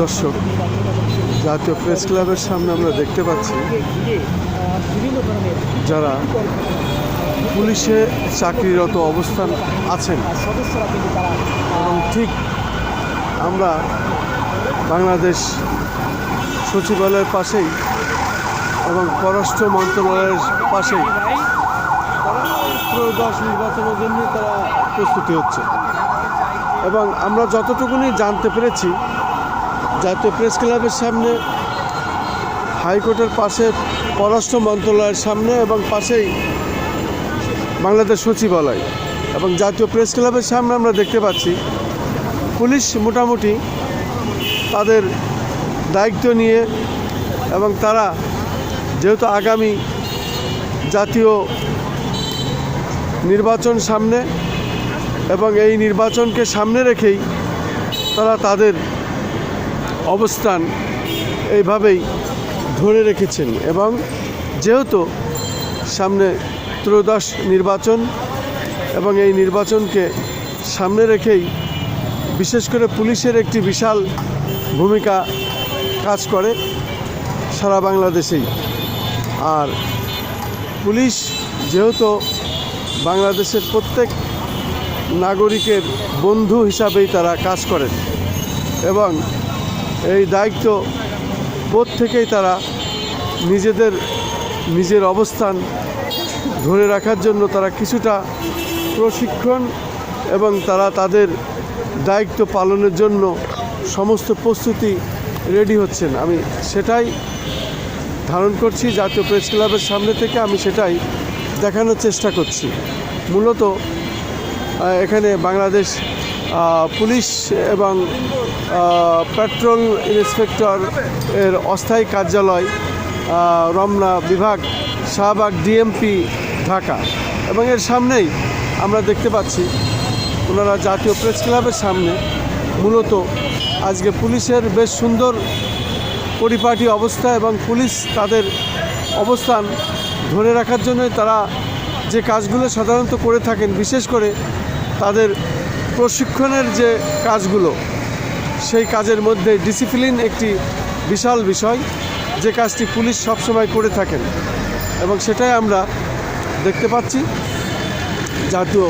দর্শক, জাতীয় প্রেস ক্লাবের সামনে আমরা দেখতে পাচ্ছি যারা পুলিশে চাকরিরত অবস্থান আছেন। এবং ঠিক আমরা বাংলাদেশ সচিবালয়ের পাশেই এবং পররাষ্ট্র মন্ত্রণালয়ের পাশেই তারা ত্রয়োদশ নির্বাচনের জন্য তারা প্রস্তুতি হচ্ছে। এবং আমরা যতটুকুনি জানতে পেরেছি জাতীয় প্রেস ক্লাবের সামনে, হাইকোর্টের পাশে পররাষ্ট্র মন্ত্রণালয়ের সামনে এবং পাশেই বাংলাদেশ সচিবালয় এবং জাতীয় প্রেস ক্লাবের সামনে আমরা দেখতে পাচ্ছি, পুলিশ মোটামুটি তাদের দায়িত্ব নিয়ে এবং তারা যেহেতু আগামী জাতীয় নির্বাচন সামনে এবং এই নির্বাচনকে সামনে রেখেই তারা তাদের অবস্থান এইভাবেই ধরে রেখেছেন এবং যেহেতু সামনে ত্রয়োদশ নির্বাচন এবং এই নির্বাচনকে সামনে রেখেই বিশেষ করে পুলিশের একটি বিশাল ভূমিকা কাজ করে সারা বাংলাদেশেই। আর পুলিশ যেহেতু বাংলাদেশের প্রত্যেক নাগরিকের বন্ধু হিসাবেই তারা কাজ করেন এবং এই দায়িত্ব থেকেই তারা নিজেদের, নিজের অবস্থান ধরে রাখার জন্য তারা কিছুটা প্রশিক্ষণ এবং তারা তাদের দায়িত্ব পালনের জন্য সমস্ত প্রস্তুতি রেডি হচ্ছেন। আমি সেটাই ধারণ করছি, জাতীয় প্রেস ক্লাবের সামনে থেকে আমি সেটাই দেখানোর চেষ্টা করছি। মূলত এখানে বাংলাদেশ পুলিশ এবং পেট্রোল ইন্সপেক্টর এর অস্থায়ী কার্যালয় রমনা বিভাগ, শাহবাগ ডিএমপি ঢাকা। এবং এর সামনেই আমরা দেখতে পাচ্ছি ওনারা জাতীয় প্রেস ক্লাবের সামনে মূলত আজকে পুলিশের বেশ সুন্দর পরিপাটি অবস্থা এবং পুলিশ তাদের অবস্থান ধরে রাখার জন্য তারা যে কাজগুলো সাধারণত করে থাকেন, বিশেষ করে তাদের প্রশিক্ষণের যে কাজগুলো, সেই কাজের মধ্যে ডিসিপ্লিন একটি বিশাল বিষয়, যে কাজটি পুলিশ সবসময় করে থাকেন। এবং সেটাই আমরা দেখতে পাচ্ছি। জাতীয়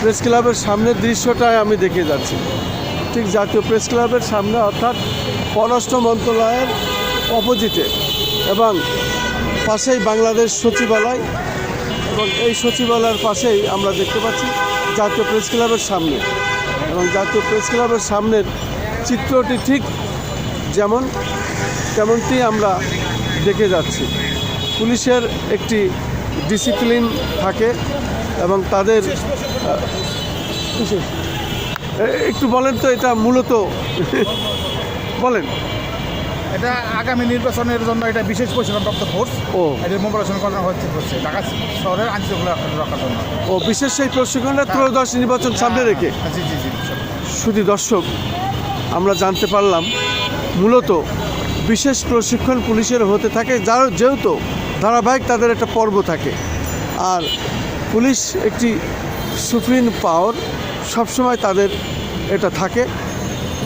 প্রেস ক্লাবের সামনের দৃশ্যটাই আমি দেখে যাচ্ছি। ঠিক জাতীয় প্রেস ক্লাবের সামনে অর্থাৎ পররাষ্ট্র মন্ত্রণালয়ের অপোজিটে এবং পাশেই বাংলাদেশ সচিবালয় এবং এই সচিবালয়ের পাশেই আমরা দেখতে পাচ্ছি জাতীয় প্রেস ক্লাবের সামনে। এবং জাতীয় প্রেস ক্লাবের সামনের চিত্রটি ঠিক যেমন, তেমনটি আমরা দেখে যাচ্ছি। পুলিশের একটি ডিসিপ্লিন থাকে এবং তাদের একটু বলেন তো, এটা মূলত, বলেন। এটা আগামী নির্বাচনের জন্য এটা বিশেষ প্রশিক্ষণপ্রাপ্ত ফোর্স ও। এটা মোবাইলেশন করানো হচ্ছে হচ্ছে। ঢাকা শহরের আইনশৃঙ্খলা রক্ষার জন্য। ও বিশেষ সেই প্রশিক্ষণটা ত্রয়োদশ নির্বাচন সামনে রেখে। হ্যাঁ, জি জি জি শুধু দর্শক আমরা জানতে পারলাম মূলত বিশেষ প্রশিক্ষণ পুলিশের হতে থাকে যার যেহেতু ধারাবাহিক তাদের একটা পর্ব থাকে। আর পুলিশ একটি সুপ্রিম পাওয়ার সবসময় তাদের এটা থাকে।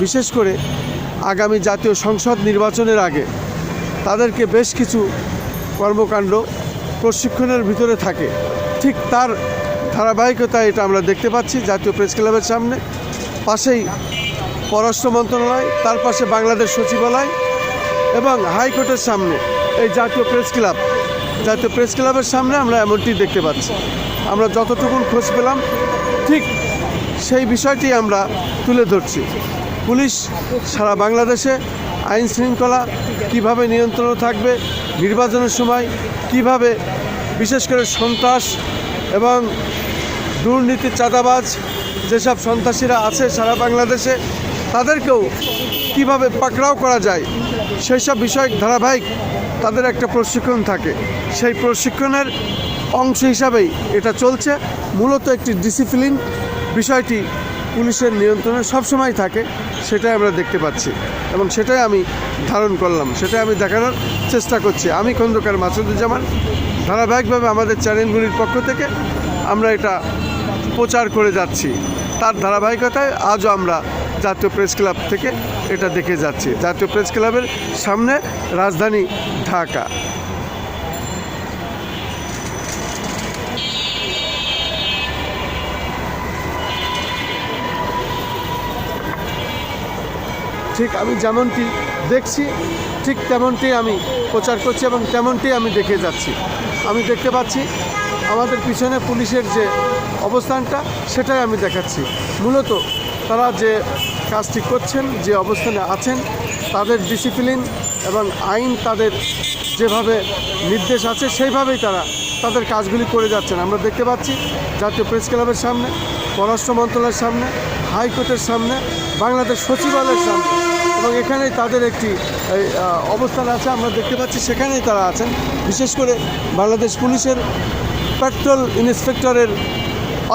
বিশেষ করে আগামী জাতীয় সংসদ নির্বাচনের আগে তাদেরকে বেশ কিছু কর্মকাণ্ড প্রশিক্ষণের ভিতরে থাকে। ঠিক তার ধারাবাহিকতা এটা আমরা দেখতে পাচ্ছি জাতীয় প্রেস ক্লাবের সামনে। পাশেই পররাষ্ট্র মন্ত্রণালয়, তার পাশে বাংলাদেশ সচিবালয় এবং হাইকোর্টের সামনে এই জাতীয় প্রেস ক্লাব। জাতীয় প্রেস ক্লাবের সামনে আমরা এমনটি দেখতে পাচ্ছি। আমরা যতটুকুন খোঁজ পেলাম, ঠিক সেই বিষয়টি আমরা তুলে ধরছি। পুলিশ সারা বাংলাদেশে আইন শৃঙ্খলা কীভাবে নিয়ন্ত্রণ থাকবে, নির্বাচনের সময় কীভাবে বিশেষ করে সন্ত্রাস এবং দুর্নীতি, চাঁদাবাজ যেসব সন্ত্রাসীরা আছে সারা বাংলাদেশে, তাদেরকেও কীভাবে পাকড়াও করা যায় সেই সব বিষয়ক ধারাবাহিক তাদের একটা প্রশিক্ষণ থাকে। সেই প্রশিক্ষণের অংশ হিসাবেই এটা চলছে। মূলত একটি ডিসিপ্লিন বিষয়টি পুলিশের নিয়ন্ত্রণে সবসময় থাকে, সেটাই আমরা দেখতে পাচ্ছি। এবং সেটাই আমি ধারণ করলাম, সেটাই আমি দেখানোর চেষ্টা করছি। আমি খন্দকার মাসুদুজ্জামান, ধারাবাহিকভাবে আমাদের চ্যানেলগুলির পক্ষ থেকে আমরা এটা প্রচার করে যাচ্ছি। তার ধারাবাহিকতায় আজও আমরা জাতীয় প্রেস ক্লাব থেকে এটা দেখে যাচ্ছি। জাতীয় প্রেস ক্লাবের সামনে রাজধানী ঢাকা। ঠিক আমি যেমনটি দেখছি, ঠিক তেমনটি আমি প্রচার করছি এবং তেমনটি আমি দেখে যাচ্ছি। আমি দেখতে পাচ্ছি আমাদের পিছনে পুলিশের যে অবস্থানটা, সেটাই আমি দেখাচ্ছি। মূলত তারা যে কাজটি করছেন, যে অবস্থানে আছেন, তাদের ডিসিপ্লিন এবং আইন তাদের যেভাবে নির্দেশ আছে, সেইভাবেই তারা তাদের কাজগুলি করে যাচ্ছেন। আমরা দেখতে পাচ্ছি জাতীয় প্রেস ক্লাবের সামনে, পররাষ্ট্র মন্ত্রণালয়ের সামনে হাইকোর্টের সামনে, বাংলাদেশ সচিবালয়ের সামনে। এবং এখানেই তাদের একটি অবস্থান আছে, আমরা দেখতে পাচ্ছি, সেখানেই তারা আছেন। বিশেষ করে বাংলাদেশ পুলিশের পেট্রোল ইন্সপেক্টরের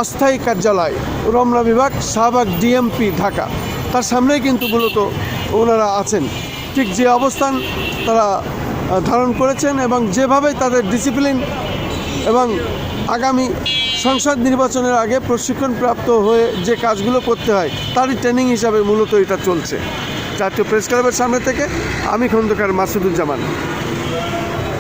অস্থায়ী কার্যালয়, রমনা বিভাগ, শাহবাগ ডিএমপি, ঢাকা। তার সামনেই কিন্তু মূলত ওনারা আছেন। ঠিক যে অবস্থান তারা ধারণ করেছেন এবং যেভাবে তাদের ডিসিপ্লিন এবং আগামী সংসদ নির্বাচনের আগে প্রশিক্ষণপ্রাপ্ত হয়ে যে কাজগুলো করতে হয়, তারই ট্রেনিং হিসাবে মূলত এটা চলছে। জাতীয় প্রেস ক্লাবের সামনে থেকে আমি খন্দকার মাসুদুজ্জামান।